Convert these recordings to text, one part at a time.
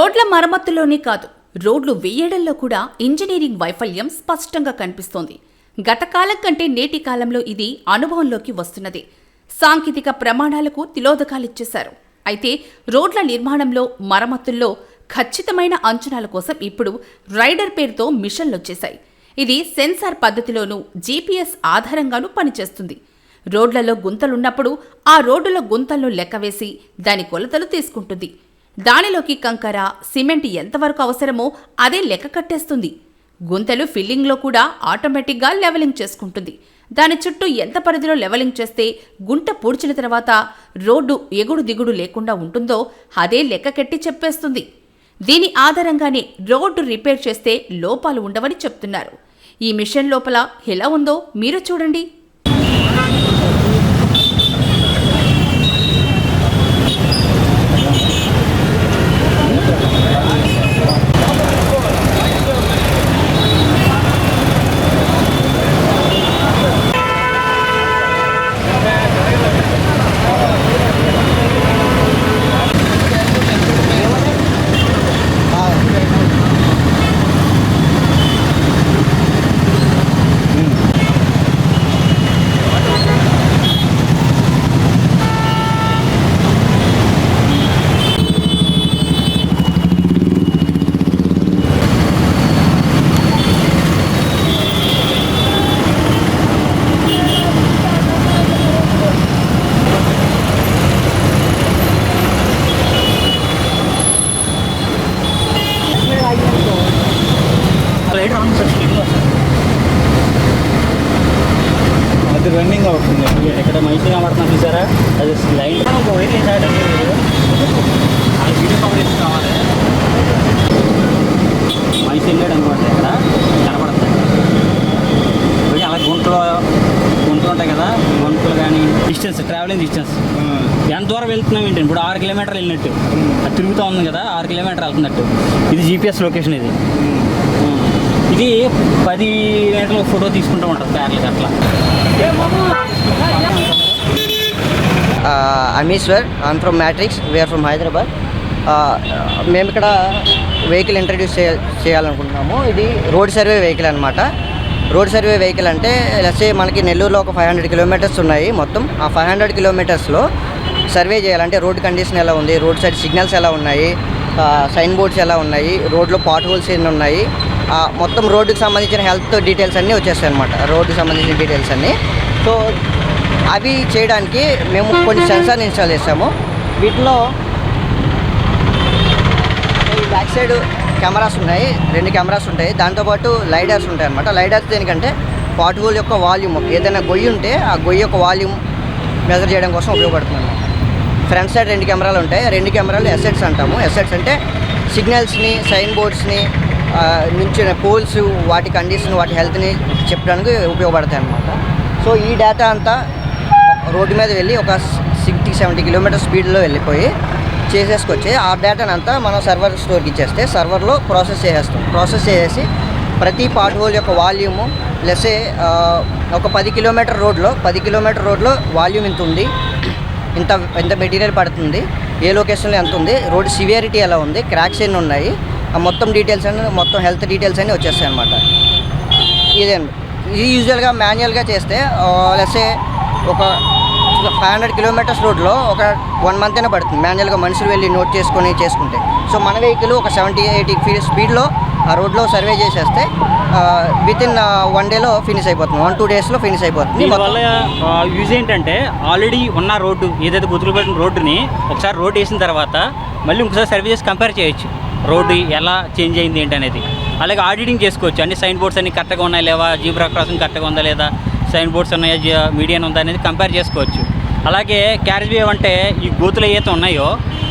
రోడ్ల మరమ్మతుల్లోనే కాదు రోడ్లు వేయడంలో కూడా ఇంజనీరింగ్ వైఫల్యం స్పష్టంగా కనిపిస్తోంది. గత కాలం కంటే నేటి కాలంలో ఇది అనుభవంలోకి వస్తున్నది. సాంకేతిక ప్రమాణాలకు తిలోదకాలిచ్చేశారు. అయితే రోడ్ల నిర్మాణంలో మరమ్మతుల్లో ఖచ్చితమైన అంచనాల కోసం ఇప్పుడు రైడర్ పేరుతో మిషన్లొచ్చేశాయి. ఇది సెన్సార్ పద్ధతిలోనూ జీపీఎస్ ఆధారంగానూ పనిచేస్తుంది. రోడ్లలో గుంతలున్నప్పుడు ఆ రోడ్డులో గుంతలను లెక్కవేసి దాని కొలతలు తీసుకుంటుంది. దానిలోకి కంకర సిమెంట్ ఎంతవరకు అవసరమో అదే లెక్క కట్టేస్తుంది. గుంతలు ఫిల్లింగ్లో కూడా ఆటోమేటిక్గా లెవలింగ్ చేసుకుంటుంది. దాని చుట్టూ ఎంత పరిధిలో లెవలింగ్ చేస్తే గుంట పూడ్చిన తర్వాత రోడ్డు ఎగుడు దిగుడు లేకుండా ఉంటుందో అదే లెక్క కట్టి చెప్పేస్తుంది. దీని ఆధారంగానే రోడ్డు రిపేర్ చేస్తే లోపాలు ఉండవని చెప్తున్నారు. ఈ మిషన్ లోపల ఎలా ఉందో మీరు చూడండి రైడ్ రాంగ్ సార్ స్పీడ్ అది రన్నింగ్ అవుతుంది ఇక్కడ మంచిగా కనబడుతుంది చూసారా? అది లైన్. వైర్ వీడియో కవరేజ్ కావాలి. మనిషి వెళ్ళాడు అనుకోండి ఇక్కడ. కనబడుతుంది. పోయి అలా గుంటలు గుంటలు ఉంటాయి కదా గుంటలు కానీ డిస్టెన్స్ ట్రావెలింగ్ డిస్టెన్స్ ఎంత దూరం వెళ్తున్నాం ఏంటి? ఇప్పుడు ఆరు కిలోమీటర్లు వెళ్ళినట్టు. అది తిరుగుతూ ఉంది కదా ఆరు కిలోమీటర్లు వెళ్తున్నట్టు. ఇది జీపీఎస్ లొకేషన్ ఇది. ఇది పది మీటర్ల ఫోటో తీసుకుంటూ ఉంటుంది ప్యార్లకి అట్లా. Ameeshwar I'm from Matrix VR from Hyderabad మేము ఇక్కడ వెహికల్ ఇంట్రడ్యూస్ చేయ చేయాలనుకుంటున్నాము. ఇది రోడ్ సర్వే వెహికల్ అనమాట రోడ్ సర్వే వెహికల్ అంటే లసే మనకి నెల్లూరులో ఒక ఫైవ్ హండ్రెడ్ కిలోమీటర్స్ ఉన్నాయి మొత్తం. ఆ ఫైవ్ హండ్రెడ్ కిలోమీటర్స్లో సర్వే చేయాలంటే రోడ్ కండిషన్ ఎలా ఉంది? రోడ్ సైడ్ సిగ్నల్స్ ఎలా ఉన్నాయి? సైన్ బోర్డ్స్ ఎలా ఉన్నాయి? రోడ్లో పాట్ హోల్స్ ఎన్ని ఉన్నాయి. మొత్తం రోడ్డుకి సంబంధించిన హెల్త్ డీటెయిల్స్ అన్నీ వచ్చేస్తాయి అనమాట రోడ్డుకి సంబంధించిన డీటెయిల్స్ అన్నీ. సో అవి చేయడానికి మేము కొన్ని సెన్సార్ని ఇన్స్టాల్ చేసాము వీటిలో బ్యాక్ సైడ్ కెమెరాస్ ఉన్నాయి. రెండు కెమెరాస్ ఉంటాయి. దాంతోపాటు లైడర్స్ ఉంటాయి అనమాట లైడర్స్ దేనికంటే పాట్ యొక్క వాల్యూమ్. ఏదైనా గొయ్యి ఉంటే ఆ గొయ్యి యొక్క వాల్యూమ్ మెజర్ చేయడం కోసం ఉపయోగపడుతుంది అనమాట ఫ్రంట్ సైడ్ రెండు కెమెరాలు ఉంటాయి. రెండు కెమెరాలు ఎసెట్స్ అంటాము. ఎసెట్స్ అంటే సిగ్నల్స్ని సైన్ బోర్డ్స్ని నుంచిన పోల్స్ వాటి కండిషన్ వాటి హెల్త్ని చెప్పడానికి ఉపయోగపడతాయి అనమాట సో ఈ డేటా అంతా రోడ్డు మీద వెళ్ళి ఒక సిక్స్టీ సెవెంటీ కిలోమీటర్ స్పీడ్లో వెళ్ళిపోయి చేసేసుకొచ్చి ఆ డేటాని అంతా మనం సర్వర్ స్టోర్కి ఇచ్చేస్తే సర్వర్లో ప్రాసెస్ చేసేస్తాం. ప్రాసెస్ చేసేసి ప్రతి పార్ట్ హోల్ యొక్క వాల్యూము ప్లస్ ఒక పది కిలోమీటర్ రోడ్లో పది కిలోమీటర్ రోడ్లో వాల్యూమ్ ఇంత ఉంది ఇంత ఎంత మెటీరియల్ పడుతుంది ఏ లొకేషన్లో ఎంత ఉంది రోడ్ సివియారిటీ ఎలా ఉంది క్రాక్స్ ఎన్ని ఉన్నాయి మొత్తం డీటెయిల్స్ అన్ని మొత్తం హెల్త్ డీటెయిల్స్ అన్నీ వచ్చేస్తాయి అనమాట ఇదే ఇది యూజువల్గా మాన్యువల్గా చేస్తే లెస్సే ఒక ఫైవ్ హండ్రెడ్ కిలోమీటర్స్ రోడ్లో ఒక వన్ మంత్ అయినా పడుతుంది. మాన్యువల్గా మనుషులు వెళ్ళి నోట్ చేసుకొని చేసుకుంటే. సో మన వెహికల్ ఒక సెవెంటీ ఎయిటీ ఫీ స్పీడ్లో ఆ రోడ్లో సర్వే చేసేస్తే విత్ ఇన్ వన్ డేలో ఫినిష్ అయిపోతుంది. వన్ టూ డేస్లో ఫినిష్ అయిపోతుంది. దీనివల్ల యూజ్ ఏంటంటే ఆల్రెడీ ఉన్న రోడ్డు ఏదైతే గుర్తులు పెట్టిన రోడ్డుని ఒకసారి రోడ్ వేసిన తర్వాత మళ్ళీ ఇంకోసారి సర్వే చేసి కంపేర్ చేయొచ్చు. రోడ్డు ఎలా చేంజ్ అయింది ఏంటి అనేది అలాగే ఆడిటింగ్ చేసుకోవచ్చు. అన్ని సైన్ బోర్డ్స్ అన్ని కరెక్ట్గా ఉన్నాయి లేవా? జీబ్రా క్రాసింగ్ కరెక్ట్గా ఉందా లేదా? సైన్ బోర్డ్స్ ఉన్నాయా? మీడియన్ ఉందా అనేది కంపేర్ చేసుకోవచ్చు. అలాగే క్యారేజ్ వే అంటే ఈ గోతులు ఏవైతే ఉన్నాయో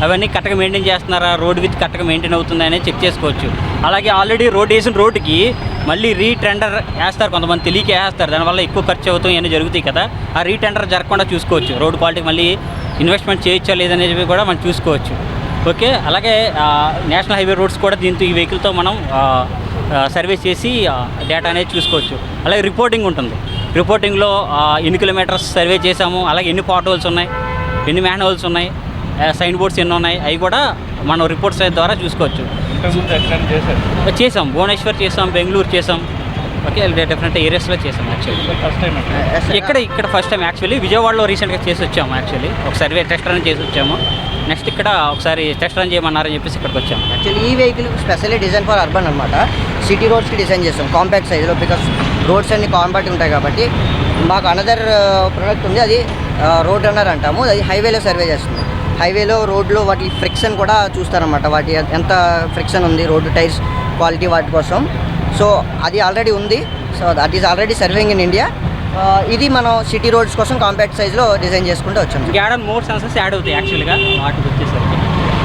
అవన్నీ కరెక్ట్గా మెయింటైన్ చేస్తున్నారా? రోడ్ విత్ కరెక్ట్గా మెయింటైన్ అవుతుందా అనేది చెక్ చేసుకోవచ్చు. అలాగే ఆల్రెడీ రోడ్ వేసిన రోడ్డుకి మళ్ళీ రీటెండర్ వేస్తారు కొంతమంది తెలియక వేస్తారు. దానివల్ల ఎక్కువ ఖర్చు అవుతాయి ఇవన్నీ జరుగుతాయి కదా. ఆ రీటెండర్ జరగకుండా చూసుకోవచ్చు. రోడ్ క్వాలిటీ మళ్ళీ ఇన్వెస్ట్మెంట్ చేయొచ్చా లేదనేది కూడా మనం చూసుకోవచ్చు. ఓకే అలాగే నేషనల్ హైవే రోడ్స్ కూడా దీంతో ఈ వెహికల్తో మనం సర్వీస్ చేసి డేటా అనేది చూసుకోవచ్చు. అలాగే రిపోర్టింగ్ ఉంటుంది. రిపోర్టింగ్లో ఎన్ని కిలోమీటర్స్ సర్వే చేసాము అలాగే ఎన్ని పాట్ హోల్స్ ఉన్నాయి ఎన్ని మ్యాన్ హోల్స్ ఉన్నాయి సైన్ బోర్డ్స్ ఎన్ని ఉన్నాయి అవి కూడా మనం రిపోర్ట్స్ ద్వారా చూసుకోవచ్చు. చేసాం భువనేశ్వర్ చేసాం బెంగళూరు చేసాం ఓకే డిఫరెంట్ ఏరియాస్లో చేసాం యాక్చువల్లీ ఫస్ట్ టైం ఇక్కడ ఇక్కడ ఫస్ట్ టైం యాక్చువల్లీ విజయవాడలో రీసెంట్గా చేసి వచ్చాము యాక్చువల్లీ ఒక సర్వే టెస్ట్ రన్ చేసి వచ్చాము. నెక్స్ట్ ఇక్కడ ఒకసారి టెస్ట్ రన్ చేయమన్నారని చెప్పేసి ఇక్కడికి వచ్చాము. యాక్చువల్లీ ఈ vehicle specially design for urban అనమాట సిటీ రోడ్స్కి డిజైన్ చేస్తాం కాంపాక్ట్ సైజులో బికాస్ రోడ్స్ అన్ని కాంపాక్ట్ ఉంటాయి కాబట్టి. మాకు అనదర్ ప్రోడక్ట్ ఉంది అది రోడ్ రన్నర్ అంటాము. అది హైవేలో సర్వే చేస్తుంది. హైవేలో రోడ్లో వాటి ఫ్రిక్షన్ కూడా చూస్తారనమాట వాటి ఎంత ఫ్రిక్షన్ ఉంది రోడ్డు టైర్స్ క్వాలిటీ వాటి కోసం. సో అది ఆల్రెడీ ఉంది. So that is already serving in India ఇది మనం సిటీ రోడ్స్ కోసం కాంపాక్ట్ సైజ్లో డిజైన్ చేసుకుంటూ వచ్చాం. మోర్ సెన్సెస్ యాడ్ అవుతాయి యాక్చువల్గా వాటికి వచ్చేసి